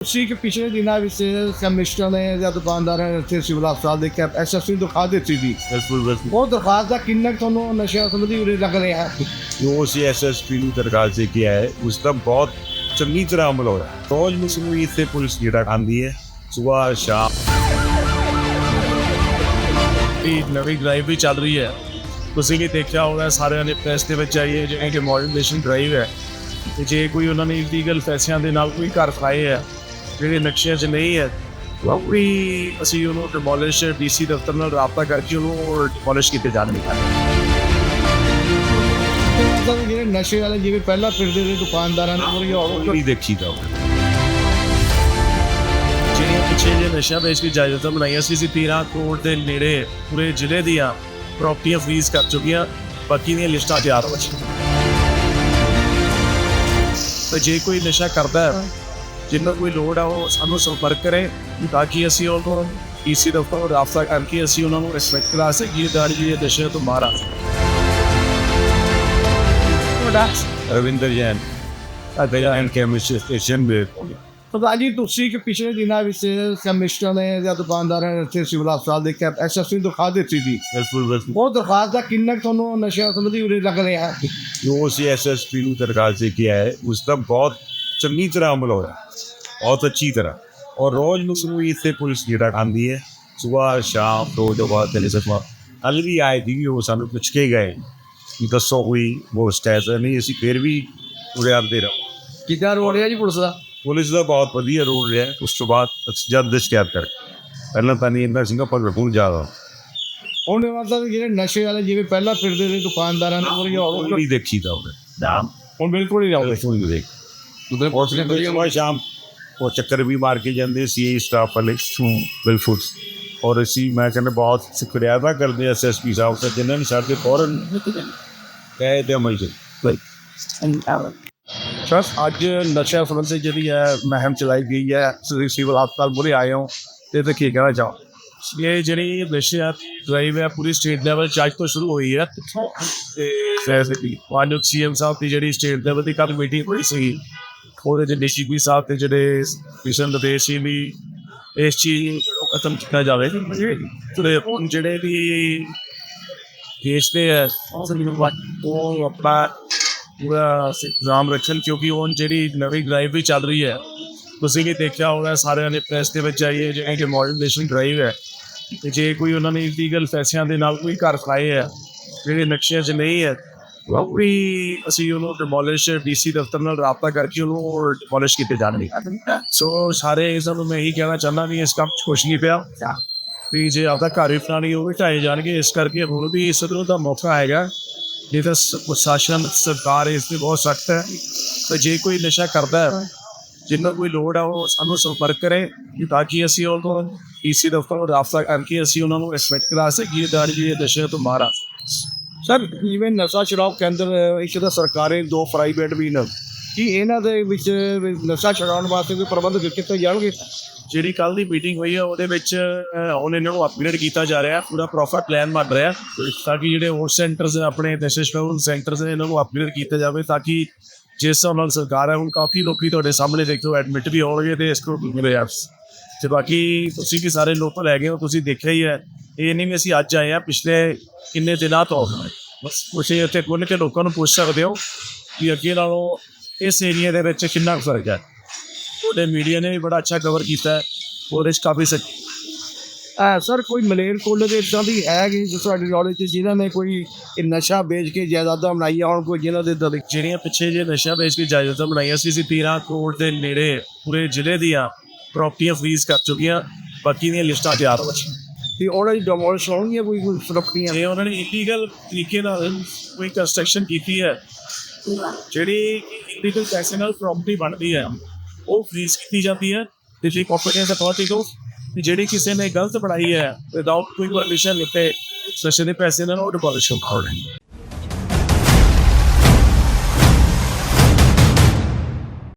ਤੁਸੀਂ ਕਿ ਪਿਛਲੇ ਦਿਨਾਂ ਵਿੱਚ ਕਮਿਸ਼ਨਰ ਨੇ ਜਾਂ ਦੁਕਾਨਦਾਰਾਂ ਨੇ ਇੱਥੇ ਸਿਵਲ ਹਸਪਤਾਲ ਦੇ ਕੈਪ ਐਸਐਸਪੀ ਨੂੰ ਦਿਖਾ ਦਿੱਤੀ ਸੀ। ਬਿਲਕੁਲ ਬਿਲਕੁਲ। ਉਹ ਦਰਖਾਸਤ ਦਾ ਕਿੰਨਾ ਕੁ ਤੁਹਾਨੂੰ ਨਸ਼ਾ ਸੰਬੰਧੀ ਉਰੇ ਲੱਗ ਰਿਹਾ ਹੈ? ਜੋ ਅਸੀਂ ਐਸਐਸਪੀ ਨੂੰ ਦਰਖਾਸਤ ਦੇ ਕੇ ਆਏ ਉਸ ਦਾ ਬਹੁਤ ਚੰਗੀ ਤਰ੍ਹਾਂ ਅਮਲ ਹੋ ਰਿਹਾ ਰੋਜ਼ ਨੂੰ ਇੱਥੇ ਪੁਲਿਸ ਜਿਹੜਾ ਆਂਦੀ ਹੈ ਸਵੇਰ ਸ਼ਾਮ। ਦੀ ਨਵੀਂ ਡਰਾਈਵ ਵੀ ਚੱਲ ਰਹੀ ਹੈ। ਤੁਸੀਂ ਵੀ ਦੇਖਿਆ ਹੋਣਾ ਸਾਰਿਆਂ ਨੇ ਪ੍ਰੈਸ ਦੇ ਵਿੱਚ ਆਈ ਹੈ ਜਿਵੇਂ ਕਿ ਮਾਡਰਨਾਈਜੇਸ਼ਨ ਡਰਾਈਵ ਹੈ। ਤੇ ਜੇ ਕੋਈ ਉਹਨਾਂ ਨੇ ਇਲੀਗਲ ਪੈਸਿਆਂ ਦੇ ਨਾਲ ਕੋਈ ਘਰ ਖਾਏ ਹੈ ਜਿਹੜੇ ਨਕਸ਼ਿਆਂ 'ਚ ਨਹੀਂ ਹੈ। ਵੀ ਅਸੀਂ ਉਹਨੂੰ ਡਿਮੋਲਿਸ਼ ਡੀਸੀ ਦਫ਼ਤਰ ਨਾਲ ਰਾਬਤਾ ਕਰਕੇ ਉਹਨੂੰ ਡਿਮੋਲਿਸ਼ ਕੀਤੇ ਜਾਣਗੇ ਮਤਲਬ ਜਿਹੜੇ ਨਸ਼ੇ ਵਾਲੇ ਜਿਵੇਂ ਪਹਿਲਾਂ ਫਿਰਦੇ ਸੀ ਦੁਕਾਨਦਾਰਾਂ ਨੇ ਉਹ ਉਹ ਨਹੀਂ ਦੇਖੀ ਦਾ ਜਿਹੜੀਆਂ ਪਿੱਛੇ ਜੇ ਨਸ਼ਾ ਵੇਚ ਕੇ ਜਾਇਦਾਦਾਂ ਬਣਾਈਆਂ ਸੀ ਸੀ 13 ਕਰੋੜ ਦੇ ਨੇੜੇ ਪੂਰੇ ਜ਼ਿਲ੍ਹੇ ਦੀਆਂ ਪ੍ਰਾਪਰਟੀਆਂ ਫ੍ਰੀਜ਼ ਕਰ ਚੁੱਕੀਆਂ। ਬਾਕੀ ਦੀਆਂ ਲਿਸਟਾਂ ਤਿਆਰ ਹੋ ਚੁੱਕੀਆਂ ਤੇ ਜੇ ਕੋਈ ਨਸ਼ਾ ਕਰਦਾ ਹੈ ਜਿੰਨਾ ਕੋਈ ਲੋੜ ਆ ਉਹ ਸਾਨੂੰ ਸੰਪਰਕ ਕਰੇ ਤਾਂ ਕਿ ਅਸੀਂ ਉਹਨੂੰ ਈਸੀ ਦਫ਼ਤਰ ਰਾਬਤਾ ਕਰਕੇ ਅਸੀਂ ਉਹਨਾਂ ਨੂੰ ਰਿਸਪੈਕਟ ਕਰਾ ਸਕੀਏ ਕਿ ਇਹ ਨਸ਼ੇ ਤੋਂ ਬਾਹਰ ਆ ਰਵਿੰਦਰ ਜੈਨ ਅਦਿਆ ਐਂਡ ਕੈਮਿਸਟਰੀ ਸਟੇਸ਼ਨ ਦੇ ਪਤਾ ਜੀ ਤੁਸੀਂ ਕਿ ਪਿਛਲੇ ਦਿਨਾਂ ਵਿੱਚ ਕਮਿਸ਼ਨਰ ਨੇ ਜਾਂ ਦੁਕਾਨਦਾਰਾਂ ਨੇ ਇੱਥੇ ਸਿਵਲ ਹਸਪਤਾਲ ਦੇ ਕੈਪ ਐਸਐਸਪੀ ਨੂੰ ਦਿਖਾ ਦਿੱਤੀ ਸੀ? ਬਿਲਕੁਲ ਬਿਲਕੁਲ। ਉਹ ਦਰਖਾਸਤ ਦਾ ਕਿੰਨਾ ਤੁਹਾਨੂੰ ਨਸ਼ਾ ਸੰਬੰਧੀ ਉਰੇ ਲੱਗ ਰਿਹਾ? ਹੈ ਜੋ ਅਸੀਂ ਐਸਐਸਪੀ ਨੂੰ ਦਰਖਾਸਤ ਦੇ ਕੇ ਆਏ ਉਸ ਦਾ ਬਹੁਤ ਚੰਗੀ ਤਰ੍ਹਾਂ ਅਮਲ ਹੋ ਰਿਹਾ। ਬਹੁਤ ਅੱਛੀ ਤਰ੍ਹਾਂ। ਔਰ ਰੋਜ਼ ਨੂੰ ਇੱਥੇ ਪੁਲਿਸ ਜਿਹੜਾ ਆਂਦੀ ਹੈ। ਸਵੇਰ ਸ਼ਾਮ ਤੋਂ ਜੋ ਬਾਅਦ ਤੇਰੇ ਸਫਾ ਕੱਲ ਵੀ ਆਏ ਸੀ ਉਹ ਸਾਨੂੰ ਪੁੱਛ ਕੇ ਗਏ ਕਿ ਦੱਸੋ ਕੋਈ ਉਹ ਸਟੈਸ ਨਹੀਂ ਅਸੀਂ ਫਿਰ ਵੀ ਉਰੇ ਆਉਂਦੇ ਰਹੋ। ਕਿੱਦਾਂ ਰੋਲ ਰਿਹਾ ਜੀ ਪੁਲਿਸ ਦਾ? ਪੁਲਿਸ ਦਾ ਬਹੁਤ ਵਧੀਆ ਰੋਲ ਰਿਹਾ। ਉਸ ਤੋਂ ਬਾਅਦ ਜਦ ਸ਼ਿਕਾਇਤ ਕਰ ਪਹਿਲਾਂ ਤਾਂ ਨਹੀਂ ਇੰਨਾ ਸਿੰਘਾ ਪਰ ਬਹੁਤ ਜ਼ਿਆਦਾ। ਹੁਣ ਮਤਲਬ ਜਿਹੜੇ ਨਸ਼ੇ ਵਾਲੇ ਜਿਵੇਂ ਪਹਿਲਾਂ ਫਿਰਦੇ ਸੀ ਦੁਕਾਨਦਾਰਾਂ ਨੇ ਉਹ ਉਹ ਨਹੀਂ ਦੇਖੀ ਦਾ ਉਹਨੇ। ਹੁਣ ਬਿਲਕੁਲ ਹੀ ਆਉਂਦੇ। ਉਹ ਨਹੀਂ ਦੇਖ ਸੁਬਹ ਸ਼ਾਮ ਉਹ ਚੱਕਰ ਵੀ ਮਾਰ ਕੇ ਜਾਂਦੇ ਸੀ ਸਟਾਫ ਵਾਲੇ ਬਿਲਕੁਲ ਔਰ ਅਸੀਂ ਮੈਂ ਕਹਿੰਦਾ ਬਹੁਤ ਸ਼ੁਕਰੀਆ ਅਦਾ ਕਰਦੇ ਐਸ ਐਸ ਪੀ ਸਾਹਿਬ ਤੇ ਜਿਨ੍ਹਾਂ ਨੇ ਸਾਡੇ ਫੌਰਨ ਕਹੇ ਤੇ ਅਮਲ ਚ। ਸਰ ਅੱਜ ਨਸ਼ਾ ਸੰਬੰਧੀ ਜਿਹੜੀ ਹੈ ਮੁਹਿੰਮ ਚਲਾਈ ਗਈ ਹੈ ਤੁਸੀਂ ਸਿਵਲ ਹਸਪਤਾਲ ਮੁਰੇ ਆਏ ਹੋ ਤੇ ਤੇ ਕੀ ਕਹਿਣਾ ਚਾਹੋ? ਇਹ ਜਿਹੜੀ ਨਸ਼ਾ ਡਰਾਈਵ ਹੈ ਪੂਰੀ ਸਟੇਟ ਲੈਵਲ ਚ ਅੱਜ ਤੋਂ ਸ਼ੁਰੂ ਹੋਈ ਹੈ। ਤੇ ਜੈਸੇ ਕਿ ਮਾਨਯੋਗ ਸੀਐਮ ਸਾਹਿਬ ਦੀ ਜਿਹੜੀ ਸਟੇਟ ਲੈਵਲ ਦੀ ਕੱਲ ਮੀਟਿੰਗ ਹੋਈ ਸੀ ਉਹਦੇ ਚ ਡੀਸੀਪੀ ਸਾਹਿਬ ਤੇ ਜਿਹੜੇ ਮਿਸ਼ਨ ਦੇ ਸੀ ਵੀ ਇਸ ਚੀਜ਼ ਨੂੰ ਖਤਮ ਕੀਤਾ ਜਾਵੇ ਤੇ ਹੁਣ ਜਿਹੜੇ ਵੀ ਦੇਸ਼ ਦੇ ਹੈ ਉਹ ਆਪਣਾ ਪੂਰਾ ਇੰਤਜ਼ਾਮ ਰੱਖਣ ਕਿਉਂਕਿ ਉਹ ਜਿਹੜੀ ਨਵੀਂ ਡਰਾਈਵ ਵੀ ਚੱਲ ਰਹੀ ਹੈ, ਤੁਸੀਂ ਵੀ ਦੇਖਿਆ ਹੋਣਾ ਸਾਰਿਆਂ ਨੇ ਪ੍ਰੈਸ ਦੇ ਵਿੱਚ ਆਈ ਹੈ ਜਿਵੇਂ ਕਿ ਮਾਡਰਨਾਈਜੇਸ਼ਨ ਡਰਾਈਵ ਹੈ। ਤੇ ਜੇ ਕੋਈ ਉਹਨਾਂ ਨੇ ਇਲੀਗਲ ਫੈਸਿਆਂ ਦੇ ਨਾਲ ਕੋਈ ਘਰ ਖਾਏ ਹੈ, ਜਿਹੜੇ ਨਕਸ਼ਿਆਂ 'ਚ ਨਹੀਂ ਹੈ ਵੀ ਅਸੀਂ ਉਹਨੂੰ ਡਿਮੋਲਿਸ਼ ਡੀਸੀ ਦਫ਼ਤਰ ਨਾਲ ਰਾਬਤਾ ਕਰਕੇ ਉਹਨੂੰ ਡਿਮੋਲਿਸ਼ ਕੀਤੇ ਜਾਣਗੇ। ਸੋ ਸਾਰੇ ਸਭ ਨੂੰ ਮੈਂ ਇਹੀ ਕਹਿਣਾ ਚਾਹੁੰਦਾ ਵੀ ਇਸ ਕੰਮ 'ਚ ਕੁਛ ਨਹੀਂ ਪਿਆ। ਵੀ ਜੇ ਆਪਦਾ ਘਰ ਵੀ ਫਲਾਣੀ ਉਹ ਵੀ ਢਾਏ ਜਾਣਗੇ ਇਸ ਕਰਕੇ ਹੁਣ ਵੀ ਇਸ ਤਰ੍ਹਾਂ ਦਾ ਮੌਕਾ ਆਏਗਾ ਜੇ ਤਾਂ ਪ੍ਰਸ਼ਾਸਨ ਸਰਕਾਰ ਇਸ ਤੇ ਬਹੁਤ ਸਖਤ ਹੈ। ਤੇ ਜੇ ਕੋਈ ਨਸ਼ਾ ਕਰਦਾ ਹੈ ਜਿੰਨਾ ਕੋਈ ਲੋੜ ਆ ਉਹ ਸਾਨੂੰ ਸੰਪਰਕ ਕਰੇ ਤਾਂ ਕਿ ਅਸੀਂ ਉਹਨੂੰ ਈਸੀ ਦਫ਼ਤਰ ਨੂੰ ਰਾਬਤਾ ਕਰਕੇ ਅਸੀਂ ਉਹਨਾਂ ਨੂੰ ਰਿਸਪੈਕਟ ਕਰਾ ਸਕੀਏ ਤਾਂ ਕਿ ਇਹ ਨਸ਼ੇ ਤੋਂ ਆ ਸਰ, ਜਿਵੇਂ ਨਸ਼ਾ ਛੁਡਾਓ ਕੇਂਦਰ, ਇੱਕ ਤਾਂ ਸਰਕਾਰੀ, ਦੋ ਪ੍ਰਾਈਵੇਟ ਵੀ ਨੇ। ਕੀ ਇਹਨਾਂ ਦੇ ਵਿੱਚ ਨਸ਼ਾ ਛੁਡਾਉਣ ਵਾਸਤੇ ਕੋਈ ਪ੍ਰਬੰਧ ਕੀਤੇ ਜਾਣਗੇ? ਜਿਹੜੀ ਕੱਲ ਦੀ ਮੀਟਿੰਗ ਹੋਈ ਹੈ ਉਹਦੇ ਵਿੱਚ ਹੁਣ ਇਹਨਾਂ ਨੂੰ ਅਪਗ੍ਰੇਡ ਕੀਤਾ ਜਾ ਰਿਹਾ, ਪੂਰਾ ਪ੍ਰੋਪਰ ਪਲਾਨ ਬਣ ਰਿਹਾ, ਤਾਂ ਕਿ ਜਿਹੜੇ ਹੋਰ ਸੈਂਟਰਸ ਨੇ ਆਪਣੇ ਨੈਸ਼ਨਲ ਸੈਂਟਰਸ ਨੇ ਇਹਨਾਂ ਨੂੰ ਅਪਗ੍ਰੇਡ ਕੀਤਾ ਜਾਵੇ, ਤਾਂ ਕਿ ਜਿਸ ਹਿਸਾਬ ਨਾਲ ਸਰਕਾਰ ਹੈ ਹੁਣ ਕਾਫੀ ਲੋਕੀ ਤੁਹਾਡੇ ਸਾਹਮਣੇ ਦੇਖੋ ਐਡਮਿਟ ਵੀ ਹੋਣਗੇ ਤੇ ਇਸ ਕੋਲ ਮਿਲੇ ਤੇ ਬਾਕੀ ਤੁਸੀਂ ਵੀ ਸਾਰੇ ਲੋਕਲ ਹੈਗੇ ਹੋ ਤੁਸੀਂ ਦੇਖਿਆ ਹੀ ਹੈ। ਇਹ ਨਹੀਂ ਵੀ ਅਸੀਂ ਅੱਜ ਆਏ ਆ ਪਿਛਲੇ ਕਿੰਨੇ ਦਿਨਾਂ ਤੋਂ। ਬਸ ਤੁਸੀਂ ਇੱਥੇ ਖੁੱਲ੍ਹ ਕੇ ਲੋਕਾਂ ਨੂੰ ਪੁੱਛ ਸਕਦੇ ਹੋ ਕਿ ਅੱਗੇ ਨਾਲੋਂ ਇਸ ਏਰੀਆ ਦੇ ਵਿੱਚ ਕਿੰਨਾ ਕੁ ਫ਼ਰਕ ਹੈ। ਉਹਦੇ ਮੀਡੀਆ ਨੇ ਵੀ ਬੜਾ ਅੱਛਾ ਕਵਰ ਕੀਤਾ ਹੈ ਉਹਦੇ 'ਚ ਕਾਫੀ ਆ ਸਰ ਕੋਈ ਮਲੇਰ ਕੋਲ ਦੇ ਇਦਾਂ ਦੀ ਹੈ ਕਿ ਜੋ ਤੁਹਾਡੀ ਨੌਲੇਜ ਚ ਜਿਨ੍ਹਾਂ ਨੇ ਕੋਈ ਨਸ਼ਾ ਵੇਚ ਕੇ ਜਾਇਦਾਦਾਂ ਬਣਾਈਆਂ ਹੋਣ ਕੋਈ ਜਿਨ੍ਹਾਂ ਦੇ ਦਲ ਜਿਹੜੀਆਂ ਪਿੱਛੇ ਜੇ ਨਸ਼ਾ ਵੇਚ ਕੇ ਜਾਇਦਾਦਾਂ ਬਣਾਈਆਂ ਸੀ ਸੀ 13 ਕਰੋੜ ਦੇ ਨੇੜੇ ਪੂਰੇ ਜ਼ਿਲ੍ਹੇ ਦੀਆਂ ਪ੍ਰਾਪਰਟੀਆਂ ਫ੍ਰੀਜ਼ ਕਰ ਚੁੱਕੀਆਂ ਬਾਕੀ ਦੀਆਂ ਲਿਸਟਾਂ ਤਿਆਰ ਹੋ ਚੁੱਕੀਆਂ ਤੇ ਉਹਨਾਂ ਦੀ ਡਿਮੋਲਿਸ਼ ਹੋਣਗੀਆਂ ਕੋਈ ਕੋਈ ਸੁਰੱਖੀਆਂ ਜੇ ਉਹਨਾਂ ਨੇ ਇਲੀਗਲ ਤਰੀਕੇ ਨਾਲ ਕੋਈ ਕੰਸਟਰਕਸ਼ਨ ਕੀਤੀ ਹੈ। ਜਿਹੜੀ ਇਲੀਗਲ ਪੈਸੇ ਨਾਲ ਪ੍ਰਾਪਰਟੀ ਬਣਦੀ ਹੈ ਉਹ ਫ੍ਰੀਜ਼ ਕੀਤੀ ਜਾਂਦੀ ਹੈ। ਤੇ ਜੇ ਕੰਪਨੀਆਂ ਅਥਾਰਟੀ ਤੋਂ ਜਿਹੜੀ ਕਿਸੇ ਨੇ ਗਲਤ ਬਣਾਈ ਹੈ ਵਿਦਆਊਟ ਕੋਈ ਪਰਮਿਸ਼ਨ ਲਿੱਤੇ ਸੈਸ਼ਨ ਦੇ ਪੈਸੇ ਨਾਲ ਉਹ ਡਿਪੋਜ਼ਿਟ ਹੋ